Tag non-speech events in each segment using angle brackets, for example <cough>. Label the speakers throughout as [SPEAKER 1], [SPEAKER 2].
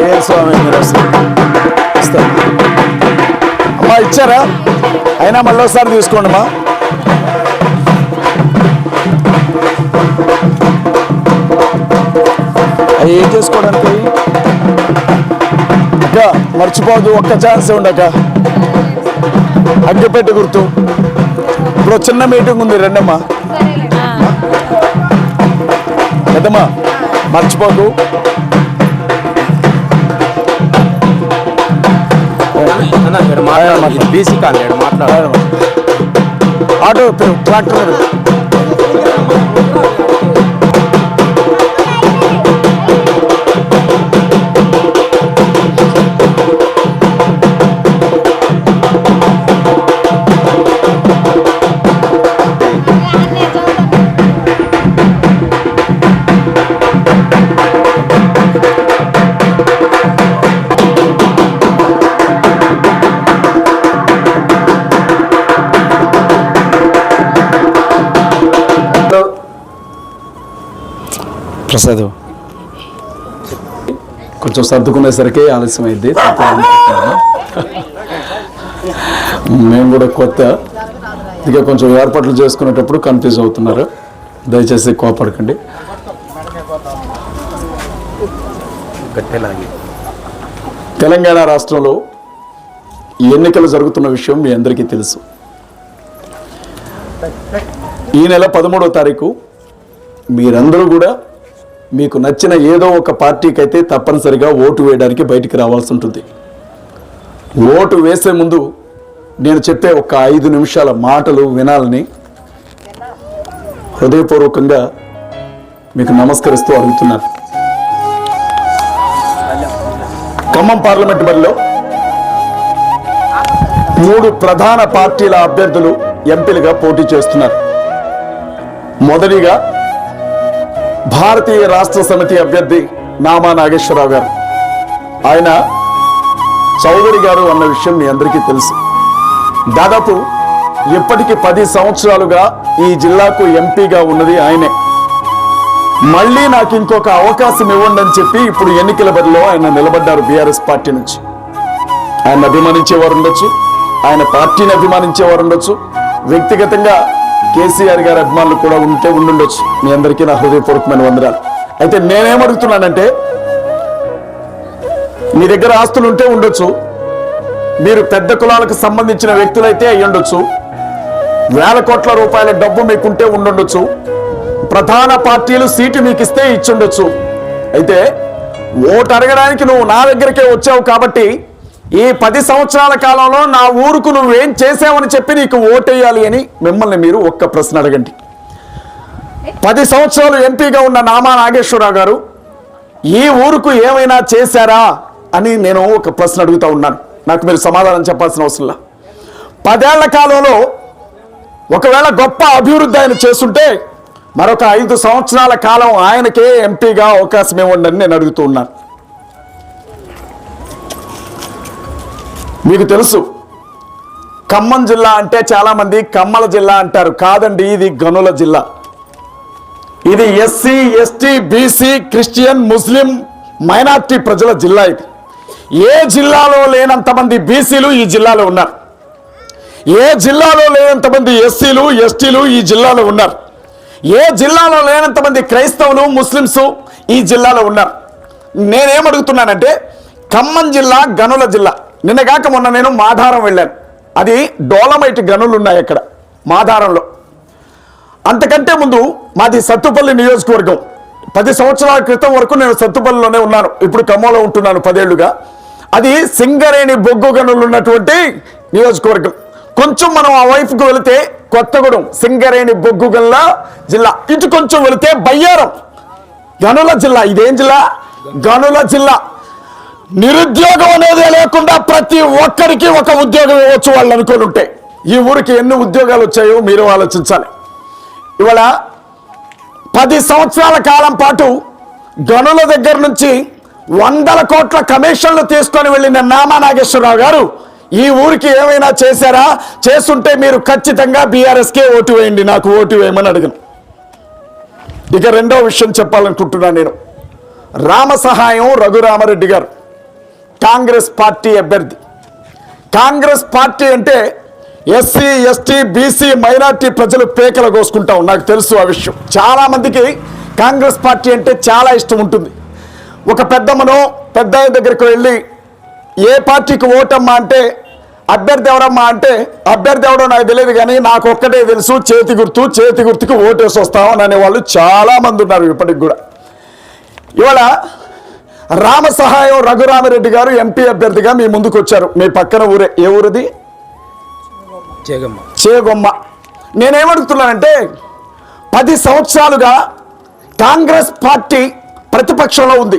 [SPEAKER 1] ఏ స్వామి మీరు ఇస్తారు. అమ్మా ఇచ్చారా అయినా మళ్ళీ ఒకసారి తీసుకోండి అమ్మా అవి ఏం చేసుకోవడానికి అక్క మర్చిపోదు ఒక్క ఛాన్స్ ఉండక అగ్గిపెట్టి గుర్తు ఇప్పుడు చిన్న మీటింగ్ ఉంది రండమ్మా పెద్దమ్మా
[SPEAKER 2] మాట్లాడు బీసీ కాల్ లేడు మాట్లాడు.
[SPEAKER 1] Auto tractor Prasad. కొంచెం సర్దుకునేసరికి ఆలస్యం అయింది మేము కూడా కొత్త ఇక కొంచెం ఏర్పాట్లు చేసుకునేటప్పుడు కన్ఫ్యూజ్ అవుతున్నారు. దయచేసి కోపడకండి. తెలంగాణ రాష్ట్రంలో ఎన్నికలు జరుగుతున్న విషయం మీ అందరికీ తెలుసు. ఈ నెల పదమూడవ తారీఖు మీరందరూ కూడా మీకు నచ్చిన ఏదో ఒక పార్టీకి అయితే తప్పనిసరిగా ఓటు వేయడానికి బయటికి రావాల్సి ఉంటుంది. ఓటు వేసే ముందు నేను చెప్పే ఒక ఐదు నిమిషాల మాటలు వినాలని హృదయపూర్వకంగా మీకు నమస్కరిస్తూ అడుగుతున్నాను. ఖమ్మం పార్లమెంట్ బరిలో మూడు ప్రధాన పార్టీల అభ్యర్థులు ఎంపీలుగా పోటీ చేస్తున్నారు. మొదటిగా భారతీయ రాష్ట్ర సమితి అభ్యర్థి నామా నాగేశ్వరరావు గారు. ఆయన చౌదరి గారు అన్న విషయం మీ అందరికీ తెలుసు. దాదాపు ఇప్పటికి పది సంవత్సరాలుగా ఈ జిల్లాకు ఎంపీగా ఉన్నది ఆయనే. మళ్ళీ నాకు ఇంకొక అవకాశం ఇవ్వండి అని చెప్పి ఇప్పుడు ఎన్నికల బదిలో ఆయన నిలబడ్డారు బీఆర్ఎస్ పార్టీ నుంచి. ఆయన అభిమానించేవారు ఉండొచ్చు ఆయన పార్టీని అభిమానించేవారు ఉండొచ్చు. వ్యక్తిగతంగా కేసీఆర్ గారి అభిమానులు కూడా ఉంటే ఉండుండొచ్చు. మీ అందరికీ నా హృదయపూర్వకమైన వందనాలు. అయితే నేనేమడుగుతున్నానంటే మీ దగ్గర ఆస్తులు ఉంటే ఉండొచ్చు. మీరు పెద్ద కులాలకు సంబంధించిన వ్యక్తులైతే అయ్యి ఉండొచ్చు. వేల కోట్ల రూపాయల డబ్బు మీకుంటే ఉండుండొచ్చు. ప్రధాన పార్టీలు సీటు మీకు ఇస్తే ఇచ్చుండొచ్చు. అయితే ఓటు అడగడానికి నువ్వు నా దగ్గరికే వచ్చావు కాబట్టి ఈ పది సంవత్సరాల కాలంలో నా ఊరుకు నువ్వేం చేసావని చెప్పి నీకు ఓటేయాలి అని మిమ్మల్ని మీరు ఒక్క ప్రశ్న అడగండి. పది సంవత్సరాలు ఎంపీగా ఉన్న నామా నాగేశ్వరరావు గారు ఈ ఊరుకు ఏమైనా చేశారా అని నేను ఒక ప్రశ్న అడుగుతా ఉన్నాను. నాకు మీరు సమాధానం చెప్పాల్సిన అవసరంలా పదేళ్ళ కాలంలో ఒకవేళ గొప్ప అభివృద్ధి ఆయన చేస్తుంటే మరొక ఐదు సంవత్సరాల కాలం ఆయనకే ఎంపీగా అవకాశం ఇవ్వండి అని నేను అడుగుతూ ఉన్నాను. మీకు తెలుసు. ఖమ్మం జిల్లా అంటే చాలామంది కమ్మల జిల్లా అంటారు. కాదండి ఇది గనుల జిల్లా. ఇది SC ST BC Christian Muslim minority ప్రజల జిల్లా ఇది. ఏ జిల్లాలో లేనంతమంది బీసీలు ఈ జిల్లాలో ఉన్నారు? ఏ జిల్లాలో లేనంత మంది ఎస్సీలు ఎస్టీలు ఈ జిల్లాలో ఉన్నారు? ఏ జిల్లాలో లేనంత మంది క్రైస్తవులు ముస్లిమ్స్ ఈ జిల్లాలో ఉన్నారు? నేనేమడుగుతున్నానంటే ఖమ్మం జిల్లా గనుల జిల్లా. నిన్నగాక మొన్న నేను మాధారం వెళ్ళాను. అది డోలమైట్ గనులు ఉన్నాయి అక్కడ మాధారంలో. అంతకంటే ముందు మాది సత్తుపల్లి నియోజకవర్గం. పది సంవత్సరాల క్రితం వరకు నేను సత్తుపల్లిలోనే ఉన్నాను. ఇప్పుడు ఖమ్మంలో ఉంటున్నాను పదేళ్ళుగా. అది సింగరేణి బొగ్గు గనులు ఉన్నటువంటి నియోజకవర్గం. కొంచెం మనం ఆ వైపుకు వెళితే కొత్తగూడెం సింగరేణి బొగ్గు గనుల జిల్లా. ఇటు కొంచెం వెళితే బయ్యారం గనుల జిల్లా. ఇదేం జిల్లా? గనుల జిల్లా. నిరుద్యోగం అనేది లేకుండా ప్రతి ఒక్కరికి ఒక ఉద్యోగం ఇవ్వచ్చు వాళ్ళు అనుకుని ఉంటే. ఈ ఊరికి ఎన్ని ఉద్యోగాలు వచ్చాయో మీరు ఆలోచించాలి. ఇవాళ పది సంవత్సరాల కాలం పాటు గనుల దగ్గర నుంచి వందల కోట్ల కమిషన్లు తీసుకొని వెళ్ళిన నామా నాగేశ్వరరావు గారు ఈ ఊరికి ఏమైనా చేశారా? చేస్తుంటే మీరు ఖచ్చితంగా బీఆర్ఎస్కే ఓటు వేయండి నాకు ఓటు వేయమని అడగను. ఇక రెండో విషయం చెప్పాలనుకుంటున్నాను నేను. రామ సహాయం రఘురామరెడ్డి గారు. కాంగ్రెస్ పార్టీ అభ్యర్థి. కాంగ్రెస్ పార్టీ అంటే ఎస్సీ ఎస్టీ బీసీ మైనార్టీ ప్రజలు పేకలు కోసుకుంటాం నాకు తెలుసు ఆ విషయం. చాలామందికి కాంగ్రెస్ పార్టీ అంటే చాలా ఇష్టం ఉంటుంది. ఒక పెద్దమ్మను పెద్ద దగ్గరికి వెళ్ళి ఏ పార్టీకి ఓటమ్మా అంటే అభ్యర్థి ఎవరమ్మా అంటే అభ్యర్థి ఎవడో నాకు తెలియదు కానీ నాకు ఒక్కటే తెలుసు చేతి గుర్తు చేతి గుర్తుకి ఓటేసి వస్తామని అనేవాళ్ళు చాలామంది ఉన్నారు ఇప్పటికి కూడా. ఇవాళ రామ సహాయం రఘురామరెడ్డి గారు ఎంపీ అభ్యర్థిగా మీ ముందుకు వచ్చారు మీ పక్కన ఊరే ఏ ఊరిది? చేగొమ్మ. నేనేమడుగుతున్నానంటే పది సంవత్సరాలుగా కాంగ్రెస్ పార్టీ ప్రతిపక్షంలో ఉంది.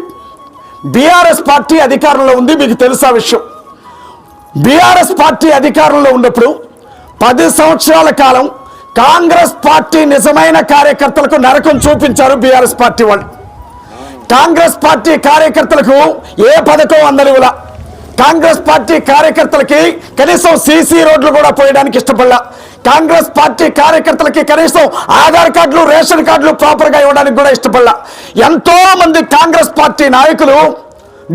[SPEAKER 1] బీఆర్ఎస్ పార్టీ అధికారంలో ఉంది మీకు తెలుసా విషయం. బీఆర్ఎస్ పార్టీ అధికారంలో ఉన్నప్పుడు పది సంవత్సరాల కాలం కాంగ్రెస్ పార్టీ నిజమైన కార్యకర్తలకు నరకం చూపించారు బీఆర్ఎస్ పార్టీ వాళ్ళు. కాంగ్రెస్ పార్టీ కార్యకర్తలకు ఏ పథకం అందనివ్వలా కాంగ్రెస్ పార్టీ కార్యకర్తలకి కనీసం సీసీ రోడ్లు కూడా పోయడానికి ఇష్టపడలా. కాంగ్రెస్ పార్టీ కార్యకర్తలకి కనీసం ఆధార్ కార్డులు రేషన్ కార్డులు ప్రాపర్గా ఇవ్వడానికి కూడా ఇష్టపడలా. ఎంతో మంది కాంగ్రెస్ పార్టీ నాయకులు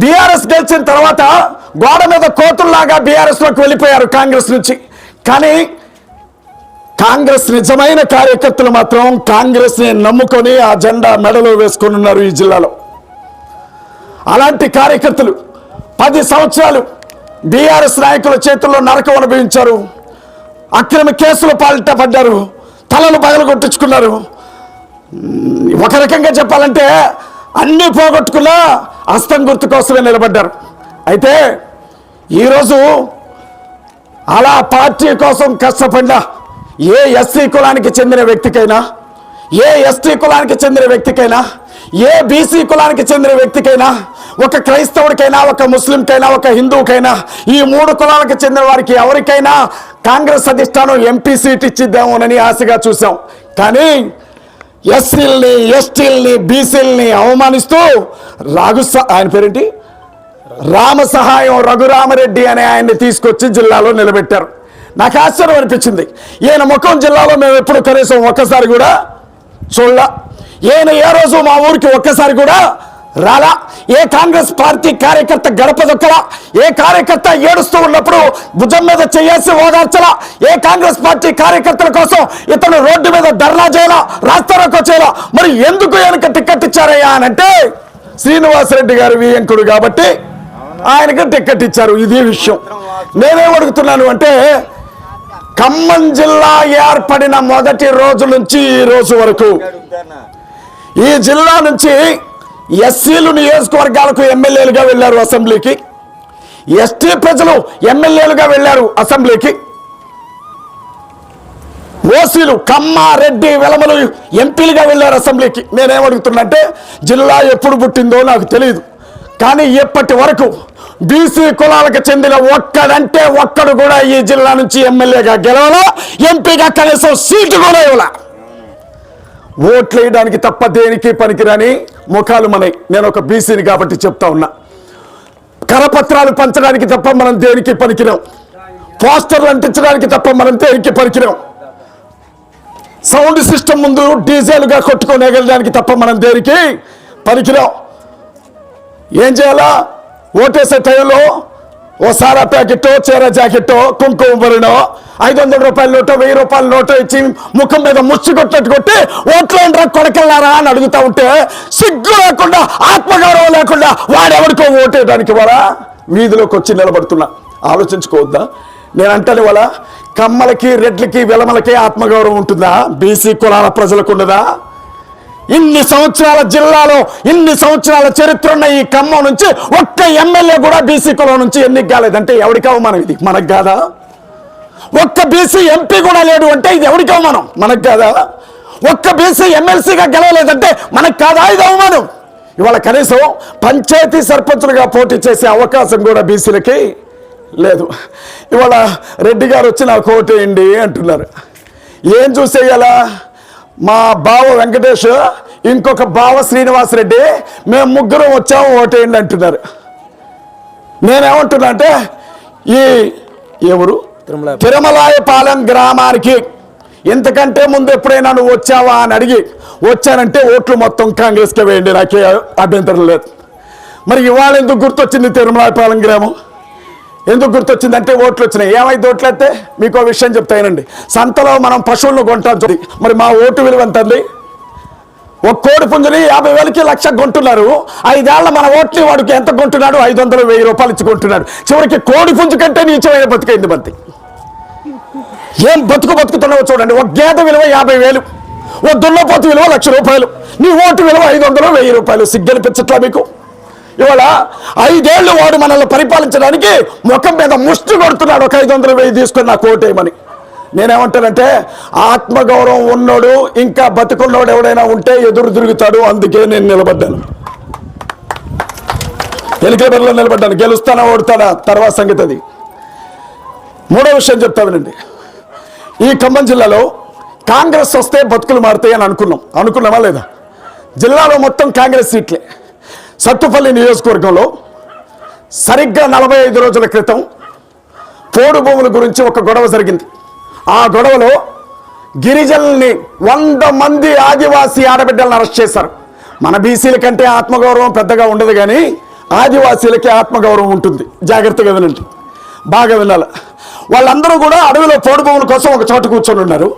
[SPEAKER 1] బీఆర్ఎస్ గెలిచిన తర్వాత గోడ మీద కోతుల్లాగా బీఆర్ఎస్లోకి వెళ్ళిపోయారు కాంగ్రెస్ నుంచి. కానీ కాంగ్రెస్ నిజమైన కార్యకర్తలు మాత్రం కాంగ్రెస్ని నమ్ముకొని ఆ జెండా మెడలో వేసుకొని ఉన్నారు ఈ జిల్లాలో. అలాంటి కార్యకర్తలు పది సంవత్సరాలు బీఆర్ఎస్ నాయకుల చేతుల్లో నరకం అనుభవించారు. అక్రమ కేసులు పాలిట పడ్డారు తలలు బగలు కొట్టించుకున్నారు ఒక రకంగా చెప్పాలంటే అన్నీ పోగొట్టుకున్నా అస్తం గుర్తు కోసమే నిలబడ్డారు. అయితే ఈరోజు అలా పార్టీ కోసం కష్టపడిన ఏ ఎస్సీ కులానికి చెందిన వ్యక్తికైనా ఏ ఎస్టీ కులానికి చెందిన వ్యక్తికైనా ఏ బీసీ కులానికి చెందిన వ్యక్తికైనా ఒక క్రైస్తవుడికైనా ఒక ముస్లింకైనా ఒక హిందువుకైనా ఈ మూడు కులాలకు చెందిన వారికి ఎవరికైనా కాంగ్రెస్ అధిష్టానం ఎంపీ సీట్ ఇచ్చిద్దామోనని ఆశగా చూసాం కానీ ఎస్సీల్ని ఎస్టీల్ని బీసీల్ని అవమానిస్తూ రాఘు ఆయన పేరేంటి? రామ సహాయం రఘురామరెడ్డి అనే ఆయన్ని తీసుకొచ్చి జిల్లాలో నిలబెట్టారు. నాకు ఆశ్చర్యం అనిపించింది. ఈయన ముఖం జిల్లాలో మేము ఎప్పుడు కనీసం ఒక్కసారి కూడా చూడలా. ఈయన ఏ రోజు మా ఊరికి ఒక్కసారి కూడా రాలా? ఏ కాంగ్రెస్ పార్టీ కార్యకర్త గడప దొక్కలా? ఏ కార్యకర్త ఏడుస్తూ ఉన్నప్పుడు భుజం మీద చేయాల్సి ఓదార్చలా? ఏ కాంగ్రెస్ పార్టీ కార్యకర్తల కోసం ఇతను రోడ్డు మీద ధర్నా చేయాలా? రాస్తారోకో చేయాలా? మరి ఎందుకు వెనక టికెట్ ఇచ్చారయ్యా అని అంటే శ్రీనివాసరెడ్డి గారు వియంకుడు కాబట్టి ఆయనకి టికెట్ ఇచ్చారు. ఇది విషయం. నేనేం అడుగుతున్నాను అంటే ఖమ్మం జిల్లా ఏర్పడిన మొదటి రోజు నుంచి ఈ రోజు వరకు. ఈ జిల్లా నుంచి ఎస్సీలు నియోజకవర్గాలకు ఎమ్మెల్యేలుగా వెళ్ళారు అసెంబ్లీకి. ఎస్టీ ప్రజలు ఎమ్మెల్యేలుగా వెళ్ళారు అసెంబ్లీకి. ఓసీలు కమ్మ రెడ్డి వెలమలు ఎంపీలుగా వెళ్ళారు అసెంబ్లీకి. నేనేమడుగుతున్నంటే జిల్లా ఎప్పుడు పుట్టిందో నాకు తెలియదు కానీ ఇప్పటి వరకు బీసీ కులాలకు చెందిన ఒక్కడంటే ఒక్కడు కూడా ఈ జిల్లా నుంచి ఎమ్మెల్యేగా గెలవలా? ఎంపీగా కనీసం సీటు కూడా ఇవ్వలా? ఓట్లు వేయడానికి తప్ప దేనికి పనికిరాని ముఖాలు మనయి. నేను ఒక బీసీని కాబట్టి చెప్తా ఉన్నా. కరపత్రాలు పంచడానికి తప్ప మనం దేనికి పనికిరాం? పోస్టర్లు అంటించడానికి తప్ప మనం దేనికి పనికిరాం? సౌండ్ సిస్టమ్ ముందు డీజేలుగా కొట్టుకొని ఎగలడానికి తప్ప మనం దేనికి పనికిరాం? ఏం చేయాలా? ఓటేసే టైంలో ఓ సారా ప్యాకెట్టో చీర జాకెట్టో కుంకుమ బరినో ఐదు వందల రూపాయల నోటో వెయ్యి రూపాయల నోటో ఇచ్చి ముఖం మీద ముచ్చు కొట్టినట్టు కొట్టి ఓట్లేండ్రా కొడకెళ్ళారా అని అడుగుతా ఉంటే సిగ్గు లేకుండా ఆత్మగౌరవం లేకుండా వాడెవరికో ఓటేయడానికి వారా వీధిలోకి వచ్చి నిలబడుతున్నా. ఆలోచించుకోవద్దా? నేను అంటాను వాళ్ళ కమ్మలకి రెడ్లకి వెలమలకి ఆత్మగౌరవం ఉంటుందా? బీసీ కులాల ప్రజలకు ఉండదా? ఇన్ని సంవత్సరాల జిల్లాలో ఇన్ని సంవత్సరాల చరిత్ర ఉన్న ఈ ఖమ్మం నుంచి ఒక్క ఎమ్మెల్యే కూడా బీసీ కులం నుంచి ఎన్నిక కాలేదంటే ఎవరికి అవమానం ఇది? మనకు కాదా? ఒక్క బీసీ ఎంపీ కూడా లేడు అంటే ఇది ఎవరికి అవమానం? మనకు కాదా? ఒక్క బీసీ ఎమ్మెల్సీగా గెలవలేదంటే మనకు కాదా ఇది అవమానం? ఇవాళ కనీసం పంచాయతీ సర్పంచులుగా పోటీ చేసే అవకాశం కూడా బీసీలకి లేదు. ఇవాళ రెడ్డి గారు వచ్చి నాకు ఓటేయండి అంటున్నారు. ఏం చూసేయాలా? మా బావ వెంకటేష్ ఇంకొక బావ శ్రీనివాస్ రెడ్డి మేము ముగ్గురం వచ్చాము ఓటేయండి అంటున్నారు. నేనేమంటున్నా అంటే ఈ ఎవరు?
[SPEAKER 2] తిరుమల
[SPEAKER 1] తిరుమలాయపాలెం గ్రామానికి ఇంతకంటే ముందు ఎప్పుడైనా నువ్వు వచ్చావా అని అడిగి వచ్చానంటే ఓట్లు మొత్తం కాంగ్రెస్కే వేయండి నాకే అభ్యంతరం లేదు. మరి ఇవాళ ఎందుకు గుర్తొచ్చింది తిరుమలాపాలెం గ్రామం? ఎందుకు గుర్తొచ్చిందంటే ఓట్లు వచ్చినాయి. ఏమైతే ఓట్లు అయితే మీకు ఒక విషయం చెప్తానండి సంతలో మనం పశువులను కొంటాం చూడి. మరి మా ఓటు విలువ ఎంత అండి? ఒక కోడి పుంజుని యాభై వేలకి లక్ష కొంటున్నారు. ఐదేళ్ళ మన ఓట్లు వాడికి ఎంత కొంటున్నాడు? ఐదు వందలు వెయ్యి రూపాయలు ఇచ్చి కొంటున్నాడు. చివరికి కోడి పుంజు కంటే నీచమైన బతికైంది మంది ఏం బతుకు బతుకుతున్నావో చూడండి. ఒక గేదె విలువ యాభై వేలు. ఓ దున్నపోతు విలువ లక్ష రూపాయలు. నీ ఓటు విలువ ఐదు వందలు వెయ్యి రూపాయలు. సిగ్గనిపించట్లా మీకు? ఇవాళ ఐదేళ్ళు వాడు మనల్ని పరిపాలించడానికి ముఖం మీద ముష్టి కొడుతున్నాడు ఒక ఐదు వందల వెయ్యి తీసుకొని నాకు ఓటేయమని నేనేమంటానంటే ఆత్మగౌరవం ఉన్నోడు ఇంకా బతుకున్నోడు ఎవడైనా ఉంటే ఎదురు తిరుగుతాడు అందుకే నేను నిలబడ్డాను. ఎన్నికల నిలబడ్డాను. గెలుస్తానా ఓడతానా? తర్వాత సంగతి అది. మూడో విషయం చెప్తా వినండి. ఈ ఖమ్మం జిల్లాలో కాంగ్రెస్ వస్తే బతుకులు మారుతాయి అని అనుకున్నాం. అనుకున్నామా లేదా? జిల్లాలో మొత్తం కాంగ్రెస్ సీట్లే. సత్తుపల్లి నియోజకవర్గంలో సరిగ్గా నలభై ఐదు రోజుల క్రితం పోడు భూముల గురించి ఒక గొడవ జరిగింది. ఆ గొడవలో గిరిజనుల్ని వంద మంది ఆదివాసీ ఆడబిడ్డలను అరెస్ట్ చేశారు. మన బీసీల కంటే ఆత్మగౌరవం పెద్దగా ఉండదు కానీ ఆదివాసీలకి ఆత్మగౌరవం ఉంటుంది. జాగ్రత్తగా వినండి. బాగా వినాలి. వాళ్ళందరూ కూడా అడవిలో పోడు భూముల కోసం ఒక చోట కూర్చొని ఉన్నారు.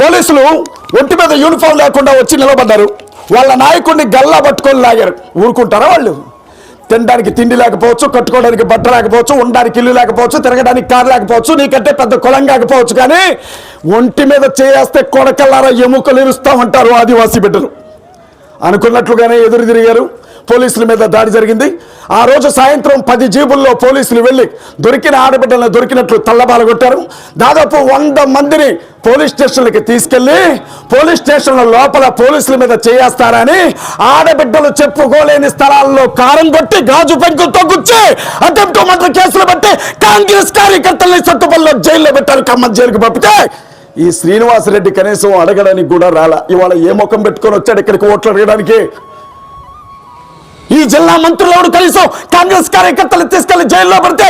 [SPEAKER 1] పోలీసులు ఒంటి మీద యూనిఫామ్ లేకుండా వచ్చి నిలబడ్డారు. వాళ్ళ నాయకుడిని గల్లా పట్టుకొని లాగారు. ఊరుకుంటారా వాళ్ళు? తినడానికి తిండి లేకపోవచ్చు కట్టుకోవడానికి బట్ట లేకపోవచ్చు ఉండడానికి ఇల్లు లేకపోవచ్చు తిరగడానికి కారు లేకపోవచ్చు నీకంటే పెద్ద కులం కాకపోవచ్చు కానీ ఒంటి మీద చేస్తే కొడకల్లారా ఎముకలు ఇరుస్తామంటారు ఆదివాసీ బిడ్డలు. అనుకున్నట్లుగానే ఎదురు తిరిగారు. పోలీసుల మీద దాడి జరిగింది. ఆ రోజు సాయంత్రం పది జీబుల్లో పోలీసులు వెళ్ళి దొరికిన ఆడబిడ్డలను దొరికినట్లు తల్లబాల కొట్టారు దాదాపు వంద మందిని పోలీస్ స్టేషన్లకి తీసుకెళ్ళి పోలీస్ స్టేషన్ల లోపల పోలీసుల మీద చేయేస్తారని ఆడబిడ్డలు చెప్పుకోలేని స్థలాల్లో కారం కొట్టి గాజు పెంకులతో గుచ్చి అటెంప్ట్ మటర్ కేసులు పెట్టి కాంగ్రెస్ కార్యకర్తల్ని సత్తుపల్లిలో జైల్లో పెట్టారు. ఖమ్మం జైలుకు పంపితే ఈ శ్రీనివాసరెడ్డి కనీసం అడగడానికి కూడా రాలా. ఇవాళ ఏ ముఖం పెట్టుకొని వచ్చాడు ఇక్కడికి ఓట్లు అడగడానికి? ఈ జిల్లా మంత్రులు కనీసం కాంగ్రెస్ కార్యకర్తలు తీసుకెళ్ళి జైల్లో పడితే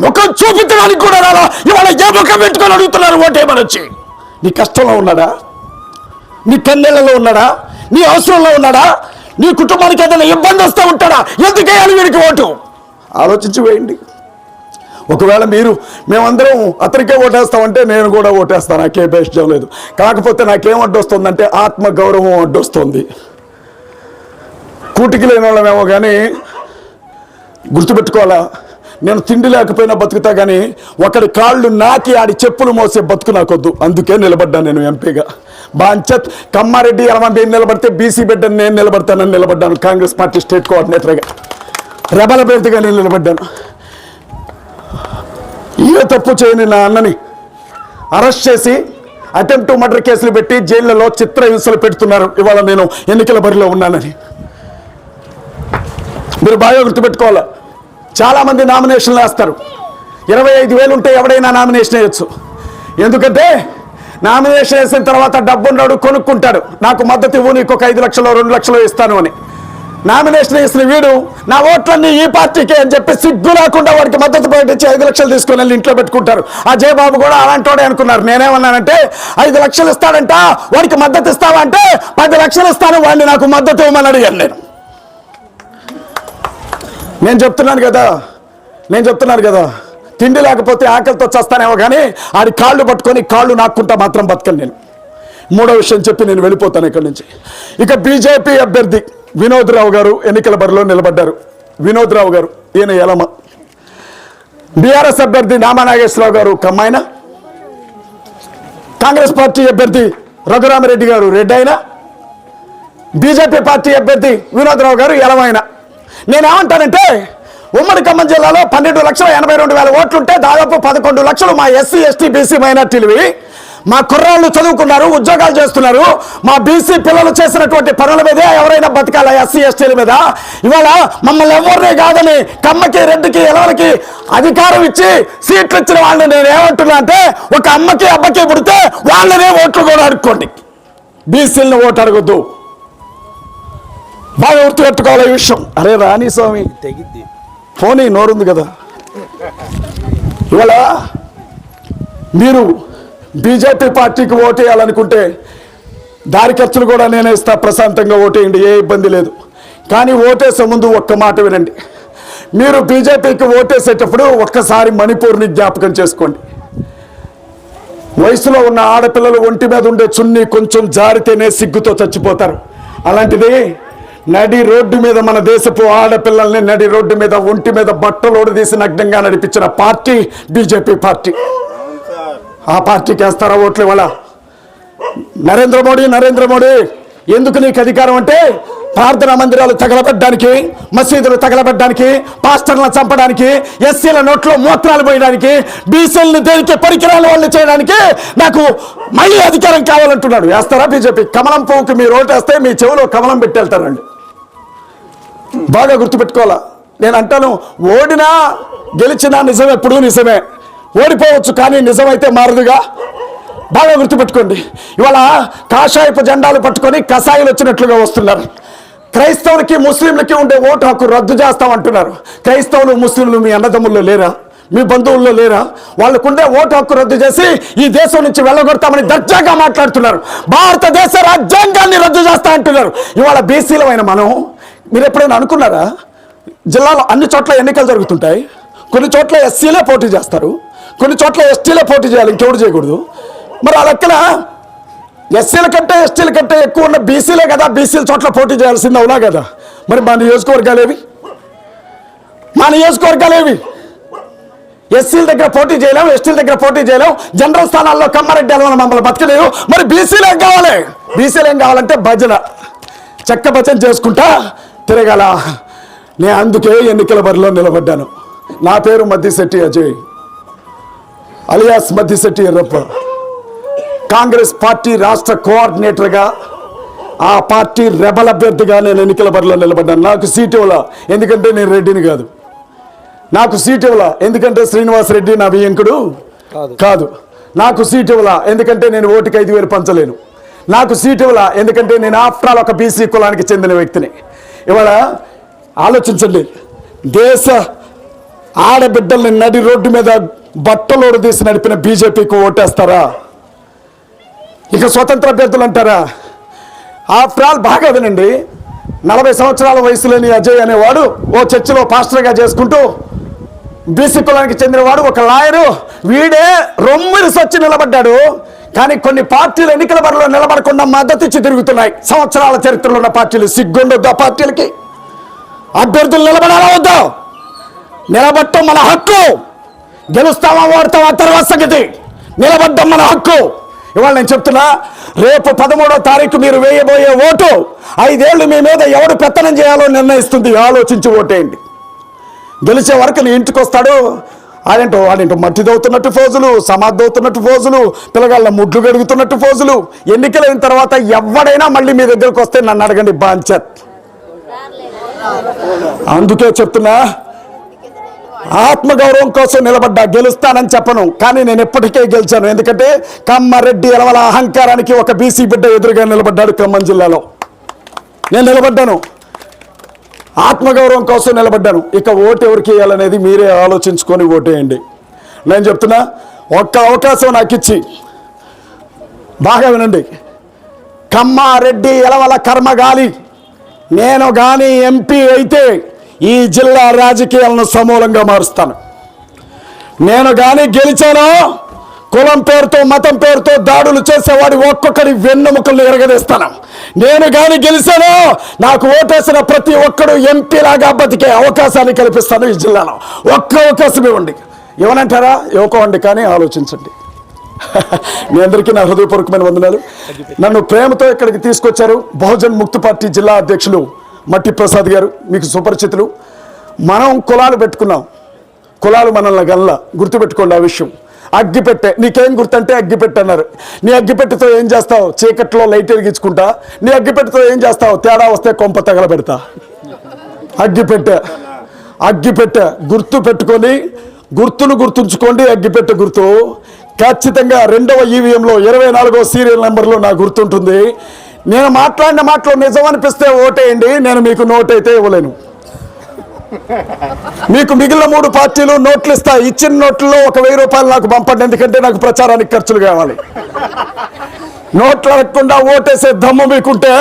[SPEAKER 1] ముఖం చూపించడానికి కూడా రాలా? ఇవాళ ఏ ముఖం పెట్టుకొని అడుగుతున్నారు ఓటేమని వచ్చి? నీ కష్టంలో ఉన్నాడా? నీ కన్నెళ్ళలో ఉన్నాడా? నీ అవసరంలో ఉన్నాడా? నీ కుటుంబానికి ఏదైనా ఇబ్బంది వస్తూ ఉంటాడా? ఎందుకేయాలి వీడికి ఓటు? ఆలోచించి వేయండి. ఒకవేళ మీరు మేమందరం అతనికే ఓటేస్తామంటే నేను కూడా ఓటేస్తాను. నాకే ఇష్టం లేదు. కాకపోతే నాకేం అడ్డొస్తుందంటే ఆత్మగౌరవం అడ్డొస్తుంది కూటికి లేని వాళ్ళమేమో కానీ గుర్తుపెట్టుకోవాలా? నేను తిండి లేకపోయినా బతుకుతా కానీ ఒకడి కాళ్ళు నాకి ఆడి చెప్పులు మోసే బతుకు నాకొద్దు. అందుకే నిలబడ్డాను నేను ఎంపీగా. బాంచత్ కమ్మారెడ్డి ఎలమంది నిలబడితే బీసీ బిడ్డను నేను నిలబడతానని నిలబడ్డాను. కాంగ్రెస్ పార్టీ స్టేట్ కోఆర్డినేటర్గా. రెబల అభ్యర్థిగా నేను నిలబడ్డాను. ఏ తప్పు చేయని నా అన్నని అరెస్ట్ చేసి అటెంప్ట్ మర్డర్ కేసులు పెట్టి జైళ్ళలో చిత్ర హింసలు పెడుతున్నారు. ఇవాళ నేను ఎన్నికల బరిలో ఉన్నానని. మీరు బాగా గుర్తుపెట్టుకోవాలి. చాలామంది నామినేషన్లు వేస్తారు ఇరవై ఐదు వేలు ఉంటే ఎవడైనా నామినేషన్ వేయచ్చు. ఎందుకంటే నామినేషన్ వేసిన తర్వాత డబ్బున్నాడు కొనుక్కుంటాడు. నాకు మద్దతు ఇవ్వు నీకు ఒక ఐదు లక్షలు రెండు లక్షలు ఇస్తాను అని. నామినేషన్ వేసిన వీడు నా ఓట్లన్నీ ఈ పార్టీకే అని చెప్పి సిగ్గు లేకుండా వాడికి మద్దతు ప్రకటించి ఐదు లక్షలు తీసుకుని వెళ్ళి ఇంట్లో పెట్టుకుంటారు. ఆ జయబాబు కూడా అలాంటోడే అనుకున్నారు. నేనేమన్నానంటే ఐదు లక్షలు ఇస్తాడంట వాడికి మద్దతు ఇస్తావా అంటే పది లక్షలు ఇస్తాను వాడిని నాకు మద్దతు ఇవ్వమని అడిగాను నేను. నేను చెప్తున్నాను కదా. నేను చెప్తున్నాను కదా. తిండి లేకపోతే ఆకలితో చస్తానేమో కానీ ఆడి కాళ్ళు పట్టుకొని కాళ్ళు నాక్కుంటా మాత్రం బతకను నేను. మూడో విషయం చెప్పి నేను వెళ్ళిపోతాను ఇక్కడి నుంచి. ఇక బీజేపీ అభ్యర్థి వినోద్ రావు గారు ఎన్నికల బరిలో నిలబడ్డారు. వినోద్ రావు గారు ఈయన ఎలమ. బీఆర్ఎస్ అభ్యర్థి నామా నాగేశ్వరరావు గారు కమ్మాయన. కాంగ్రెస్ పార్టీ అభ్యర్థి రఘురామరెడ్డి గారు రెడ్డి అయినా బీజేపీ పార్టీ అభ్యర్థి వినోద్ రావు గారు ఎలమైన నేనేమంటానంటే ఉమ్మడి ఖమ్మం జిల్లాలో పన్నెండు లక్షల ఎనభై రెండు వేల ఓట్లుంటే దాదాపు పదకొండు లక్షలు మా ఎస్సీ ఎస్టీ బీసీ మైనార్టీలువి. మా కుర్రాళ్ళు చదువుకున్నారు ఉద్యోగాలు చేస్తున్నారు. మా బీసీ పిల్లలు చేసినటువంటి పనుల మీదే ఎవరైనా బతకాల ఎస్సీ ఎస్టీల మీద? ఇవాళ మమ్మల్ని ఎవరిని కాదని కమ్మకి రెడ్డికి ఎలవరికి అధికారం ఇచ్చి సీట్లు ఇచ్చిన వాళ్ళని నేను ఏమంటున్నా అంటే ఒక అమ్మకి అబ్బకి పుడితే వాళ్ళనే ఓట్లు కూడా అడుక్కోండి బీసీలను ఓటు అడగొద్దు. బాగా గుర్తుపెట్టుకోవాలి ఈ విషయం. అరే రాణి స్వామి.
[SPEAKER 2] తెగిద్ది
[SPEAKER 1] ఫోన్ నోరుంది కదా. ఇవాళ మీరు బీజేపీ పార్టీకి ఓటేయాలనుకుంటే దారి ఖర్చులు కూడా నేనే ఇస్తా ప్రశాంతంగా ఓటేయండి ఏ ఇబ్బంది లేదు. కానీ ఓటేసే ముందు ఒక్క మాట వినండి. మీరు బీజేపీకి ఓటేసేటప్పుడు ఒక్కసారి మణిపూర్ని జ్ఞాపకం చేసుకోండి. వయసులో ఉన్న ఆడపిల్లలు ఒంటి మీద ఉండే చున్నీ కొంచెం జారితేనే సిగ్గుతో చచ్చిపోతారు. అలాంటిది నడి రోడ్డు మీద మన దేశపు ఆడపిల్లల్ని నడి రోడ్డు మీద ఒంటి మీద బట్టలోడు తీసి నగ్నంగా నడిపించిన పార్టీ బీజేపీ పార్టీ. ఆ పార్టీకి వేస్తారా ఓట్లు ఇవాళ? నరేంద్ర మోడీ నరేంద్ర మోడీ ఎందుకు నీకు అధికారం అంటే ప్రార్థనా మందిరాలు తగలబెట్టడానికి మసీదులు తగలబెట్టడానికి పాస్టర్లను చంపడానికి ఎస్సీల నోట్లో మూత్రాలు పోయడానికి బీసీలను దేనికి పరికరాల వాళ్ళు చేయడానికి నాకు మళ్ళీ అధికారం కావాలంటున్నాడు. వేస్తారా బీజేపీ? కమలం పువ్వుకి మీరు ఓటేస్తే మీ చెవిలో కమలం పెట్టి వెళ్తారండి బాగా గుర్తుపెట్టుకోవాలా? నేను అంటాను ఓడినా గెలిచినా నిజం ఎప్పుడూ నిజమే. ఓడిపోవచ్చు కానీ నిజమైతే మారదుగా. బాగా గుర్తుపెట్టుకోండి. ఇవాళ కాషాయపు జెండాలు పట్టుకొని కషాయిలు వచ్చినట్లుగా వస్తున్నారు. క్రైస్తవులకి ముస్లింలకి ఉండే ఓటు హక్కు రద్దు చేస్తామంటున్నారు. క్రైస్తవులు ముస్లింలు మీ అన్నదమ్ముల్లో లేరా? మీ బంధువుల్లో లేరా? వాళ్ళకుండే ఓటు హక్కు రద్దు చేసి ఈ దేశం నుంచి వెళ్ళగొడతామని దర్జాగా మాట్లాడుతున్నారు. భారతదేశ రాజ్యాంగాన్ని రద్దు చేస్తా అంటున్నారు. ఇవాళ బీసీలమైన మనం మీరు ఎప్పుడైనా అనుకున్నారా? జిల్లాలో అన్ని చోట్ల ఎన్నికలు జరుగుతుంటాయి. కొన్ని చోట్ల ఎస్సీలే పోటీ చేస్తారు. కొన్ని చోట్ల ఎస్టీలే పోటీ చేయాలి ఇంకెవరు చేయకూడదు. మరి ఆ లెక్కన ఎస్సీల కంటే ఎస్టీల కంటే ఎక్కువ ఉన్న బీసీలే కదా బీసీల చోట్ల పోటీ చేయాల్సింది అవునా కదా? మరి మా నియోజకవర్గాలు ఏవి? మా నియోజకవర్గాలు ఏవి? ఎస్సీల దగ్గర పోటీ చేయలేం ఎస్టీల దగ్గర పోటీ చేయలేం జనరల్ స్థానాల్లో కమ్మారెడ్డి వెళ్ళమని మమ్మల్ని బతకలేదు. మరి బీసీలు ఏం కావాలి? బీసీలు ఏం కావాలంటే భజన. చెక్క భజన చేసుకుంటా తిరగాల. నేను అందుకే ఎన్నికల బరిలో నిలబడ్డాను. నా పేరు మద్దిశెట్టి అజయ్. అలియాస్ మద్దిశెట్టి ఎర్రప్ప. కాంగ్రెస్ పార్టీ రాష్ట్ర కోఆర్డినేటర్గా ఆ పార్టీ రెబల్ అభ్యర్థిగా నేను ఎన్నికల బరిలో నిలబడ్డాను. నాకు సీట్ ఇవ్వలా. ఎందుకంటే నేను రెడ్డిని కాదు. నాకు సీట్ ఇవ్వలా. ఎందుకంటే శ్రీనివాస్ రెడ్డి నా
[SPEAKER 2] కాదు.
[SPEAKER 1] కాదు. నాకు సీట్ ఇవ్వలా. ఎందుకంటే నేను ఓటుకి ఐదు వేలు పంచలేను. నాకు సీట్ ఇవ్వలా. ఎందుకంటే నేను ఆఫ్టర్ ఆల్ ఒక బీసీ కులానికి చెందిన వ్యక్తిని. ఇవాళ ఆలోచించండి. దేశ ఆడబిడ్డల్ని నడి రోడ్డు మీద బట్టలోడు తీసి నడిపిన బీజేపీకి ఓటేస్తారా? ఇక స్వతంత్ర అభ్యర్థులు అంటారా? ఆఫ్టర్ ఆల్ బాగా వినండి. నలభై సంవత్సరాల వయసులోని అజయ్ అనేవాడు ఓ చర్చిలో పాస్టర్గా చేసుకుంటూ బీసీ కులానికి చెందినవాడు ఒక లాయరు వీడే రొమ్మిరిసొచ్చి నిలబడ్డాడు. కానీ కొన్ని పార్టీలు ఎన్నికల బరిలో నిలబడకుండా మద్దతు ఇచ్చి తిరుగుతున్నాయి. సంవత్సరాల చరిత్రలో ఉన్న పార్టీలు సిగ్గుండొద్దు ఆ పార్టీలకి? అభ్యర్థులు నిలబడాలా వద్దా? నిలబడటం మన హక్కు. గెలుస్తామా ఓడతామా తర్వాత సంగతి. నిలబడ్డం మన హక్కు. ఇవాళ నేను చెప్తున్నా రేపు పదమూడో తారీఖు మీరు వేయబోయే ఓటు ఐదేళ్ళు మీ మీద ఎవడు పెత్తనం చేయాలో నిర్ణయిస్తుంది. ఆలోచించి ఓటేయండి. గెలిచే వరకు నీ ఇంటికి వస్తాడు ఆడేంటో ఆడేంటో మట్టి దవుతున్నట్టు ఫోజులు సమాధి దవుతున్నట్టు ఫోజులు పిల్లగాళ్ళ ముడ్లు గడుగుతున్నట్టు ఫోజులు. ఎన్నికలైన తర్వాత ఎవడైనా మళ్ళీ మీ దగ్గరకు వస్తే నన్ను అడగండి బాంచత్. అందుకే చెప్తున్నా ఆత్మగౌరవం కోసం నిలబడ్డా గెలుస్తానని చెప్పను. కానీ నేను ఎప్పటికే గెలిచాను. ఎందుకంటే కమ్మారెడ్డి ఎలవల అహంకారానికి ఒక బీసీ బిడ్డ ఎదురుగా నిలబడ్డాడు ఖమ్మం జిల్లాలో. నేను నిలబడ్డాను. ఆత్మగౌరవం కోసం నిలబడ్డాను. ఇక ఓటు ఎవరికి వేయాలనేది మీరే ఆలోచించుకొని ఓటేయండి. నేను చెప్తున్నా ఒక్క అవకాశం నాకు ఇచ్చి బాగా వినండి. కమ్మారెడ్డి ఎలవల కర్మగాలి నేను కానీ ఎంపీ అయితే ఈ జిల్లా రాజకీయాలను సమూలంగా మారుస్తాను. నేను కానీ గెలిచాను? కులం పేరుతో మతం పేరుతో దాడులు చేసేవాడి ఒక్కొక్కడి వెన్నెముకలను ఎరగదీస్తాను. నేను కానీ గెలిచాను నాకు ఓటేసిన ప్రతి ఒక్కడు ఎంపీలాగా బతికే అవకాశాన్ని కల్పిస్తాను ఈ జిల్లాలో. ఒక్క అవకాశం ఇవ్వండి ఇవ్వనంటారా? ఇవ్వకోండి కానీ ఆలోచించండి. <laughs> మీ అందరికీ నా హృదయపూర్వకమైన వందనాలు. నన్ను ప్రేమతో ఇక్కడికి తీసుకొచ్చారు బహుజన్ ముక్తి పార్టీ జిల్లా అధ్యక్షులు మట్టి ప్రసాద్ గారు. మీకు సుపరిచితులు. మనం కులాలు పెట్టుకున్నాం. కులాలు మనల్ని గల్ల గుర్తుపెట్టుకోండి ఆ విషయం. అగ్గిపెట్టె నీకేం గుర్తంటే అగ్గిపెట్టె అన్నారు. నీ అగ్గిపెట్టెతో ఏం చేస్తావు? చీకట్లో లైట్ ఎరిగించుకుంటా నీ అగ్గిపెట్టెతో ఏం చేస్తావు? తేడా వస్తే కొంప తగలబెడతా. అగ్గిపెట్టె అగ్గిపెట్టె గుర్తు పెట్టుకొని గుర్తును గుర్తుంచుకోండి అగ్గిపెట్టె గుర్తు. ఖచ్చితంగా రెండవ ఈవీఎంలో ఇరవై నాలుగో సీరియల్ నెంబర్లో నా గుర్తుంటుంది. నేను మాట్లాడిన మాటలో నిజం అనిపిస్తే ఓటేయండి. నేను మీకు నోట్ అయితే ఇవ్వలేను. మీకు మిగిలిన మూడు పార్టీలు నోట్లు ఇస్తాయి ఇచ్చిన నోట్లలో ఒక వెయ్యి రూపాయలు నాకు పంపండి ఎందుకంటే నాకు ప్రచారానికి ఖర్చులు కావాలి. నోట్లు అడగకుండా ఓటేసే దమ్ము మీకుంటే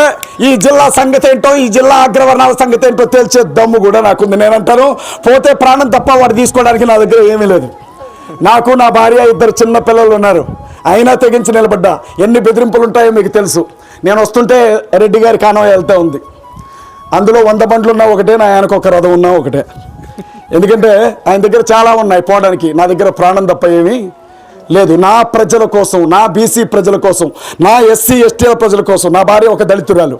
[SPEAKER 1] ఈ జిల్లా సంగతి ఏంటో ఈ జిల్లా అగ్రవర్ణాల సంగతి ఏంటో తేల్చే దమ్ము కూడా నాకుంది. నేనంటాను పోతే ప్రాణం తప్ప వాడు తీసుకోవడానికి నా దగ్గర ఏమీ లేదు. నాకు నా భార్య ఇద్దరు చిన్న పిల్లలు ఉన్నారు. అయినా తెగించి నిలబడ్డా. ఎన్ని బెదిరింపులు ఉంటాయో మీకు తెలుసు. నేను వస్తుంటే రెడ్డి గారి కానవ వెళ్తా ఉంది. అందులో వంద బండ్లు ఉన్నా ఒకటే నా ఆయనకు ఒక రథం ఉన్నా ఒకటే. ఎందుకంటే ఆయన దగ్గర చాలా ఉన్నాయి పోవడానికి. నా దగ్గర ప్రాణం తప్ప ఏమీ లేదు. నా ప్రజల కోసం నా బీసీ ప్రజల కోసం నా ఎస్సీ ఎస్టీల ప్రజల కోసం నా భార్య ఒక దళితురాలు.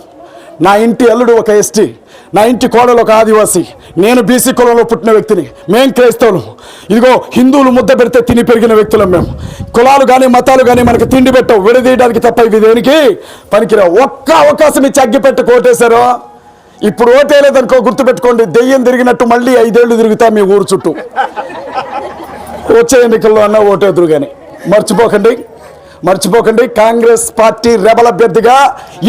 [SPEAKER 1] నా ఇంటి అల్లుడు ఒక ఎస్టీ. నా ఇంటి కోడలు ఒక ఆదివాసి. నేను బీసీ కులంలో పుట్టిన వ్యక్తిని. మేం క్రైస్తవులు. ఇదిగో హిందువులు ముద్ద పెడితే తిని పెరిగిన వ్యక్తులం మేము కులాలు కానీ మతాలు కానీ మనకు తిండి పెట్టవు. విడదీయడానికి తప్ప ఇవి దేనికి పనికిరావు. ఒక్క అవకాశం ఇచ్చి అగ్గిపెట్టి కోటేశారో? ఇప్పుడు ఓటేయలేదనుకో గుర్తుపెట్టుకోండి దెయ్యం తిరిగినట్టు మళ్ళీ ఐదేళ్ళు తిరుగుతా మీ ఊరు చుట్టూ. వచ్చే ఎన్నికల్లో అన్న ఓటేదురు కానీ మర్చిపోకండి మర్చిపోకండి కాంగ్రెస్ పార్టీ రెబల్ అభ్యర్థిగా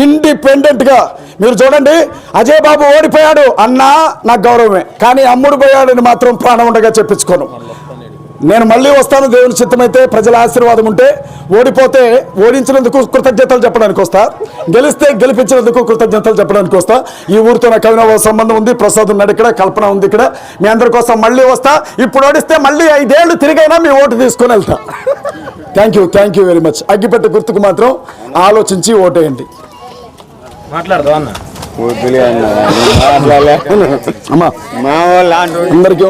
[SPEAKER 1] ఇండిపెండెంట్గా. మీరు చూడండి అజయ్ బాబు ఓడిపోయాడు అన్నా నాకు గౌరవమే. కానీ అమ్ముడు పోయాడని మాత్రం ప్రాణం ఉండగా చెప్పించుకోను. నేను మళ్ళీ వస్తాను దేవుని చిత్తమైతే ప్రజల ఆశీర్వాదం ఉంటే. ఓడిపోతే ఓడించినందుకు కృతజ్ఞతలు చెప్పడానికి వస్తా. గెలిస్తే గెలిపించినందుకు కృతజ్ఞతలు చెప్పడానికి వస్తా. ఈ ఊరితో నాకు అవినావ సంబంధం ఉంది ప్రసాద్ ఉన్నాడు ఇక్కడ కల్పన ఉంది ఇక్కడ. మీ అందరి కోసం మళ్ళీ వస్తా. ఇప్పుడు ఓడిస్తే మళ్ళీ ఐదేళ్ళు తిరిగైనా మీ ఓటు తీసుకొని వెళ్తా. Thank you thank you very much అగ్గిపెట్టే గుర్తుకు మాత్రం ఆలోచించి ఓటేయండి.
[SPEAKER 2] మాట్లాడదాం
[SPEAKER 1] అమ్మా
[SPEAKER 3] మా వాళ్ళు.
[SPEAKER 1] అందరికీ